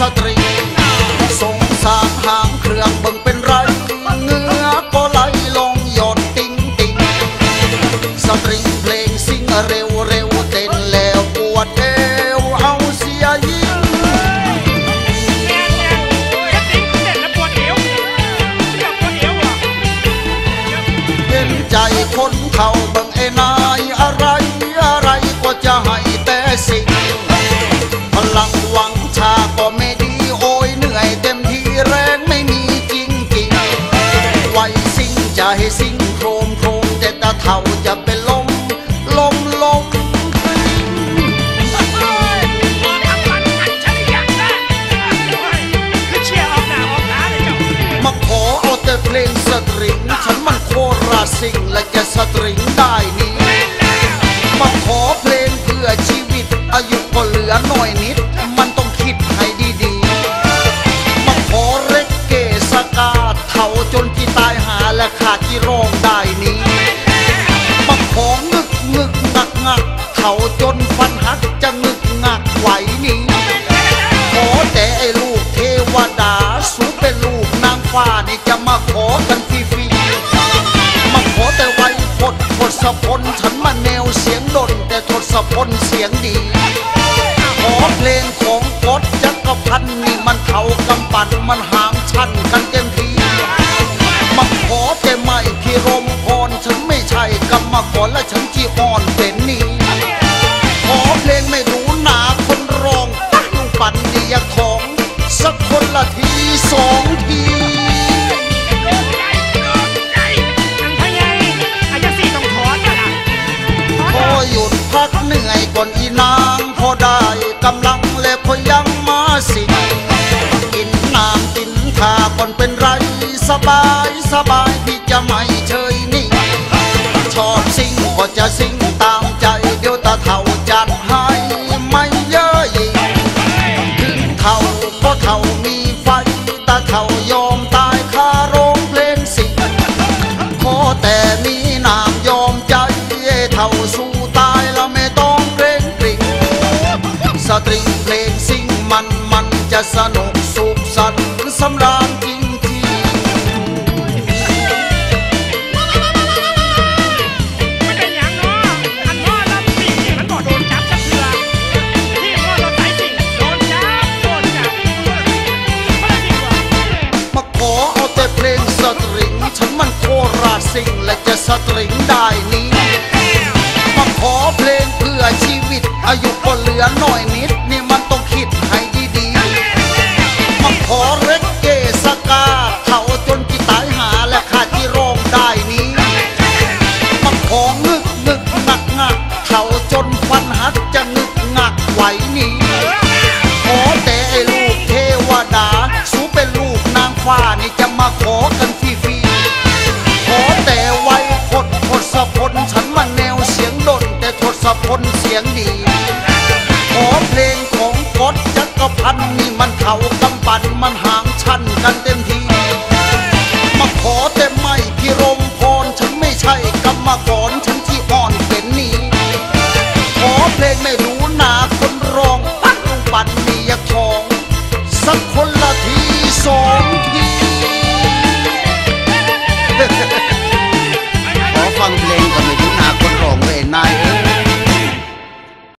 i'm satria ให้สิงโครมโครมแต่ตาเท่าจะเป็นลมลมลมมาขอเอาแต่เพลงสตริง ฉันมันโคราสิงและจะสตริงได้นี้ มาขอเพลงเพื่อชีวิต อายุก็เหลือหน่อยนิด มันต้องคิดให้ดีๆ มาขอเรกเกสกาเท่าจน ตายหาและขาดที่ร้องได้นี้มาของึกงึกงักงักเท่าจนฟันหักจะงึกงักไหวนี้ขอแต่ไอ้ลูกเทวดาสูเป็นลูกนางฟ้านี่จะมาขอกันฟรีๆมาขอแต่ไว้พดทศพลฉันมาแนวเสียงดนแต่ทศพลเสียงดี ขอเพลงของกดจักรพันนี่มันเท่ากำปั่นมันหางชันกัน ข้าก่อนเป็นไรสบายสบายที่จะไม่เฉยนิ่งชอบสิ่งก็จะสิ่งตามใจ เดี๋ยวตาเท่าจัดให้ไม่เยอะยิ่งถึงเท่าก็เท่ามีไฟตาเท่ายอมตายคาโรงเพลงสิงขอแต่มีนามยอมใจเท่าสู้ตายแล้วไม่ต้องเกรงกริ่งสตริงเพลงสิ่งมันมันจะสนาชสิงและจะสตริงได้นี้มาขอเพลงเพื่อชีวิตอายุก็เหลือหน่อยนิด ศพลเสียงดี ขอเพลงของกดจักรพันนี่มันเข่ากำปั่นมันหางชันกันเต็มที มาขอแต่ไม่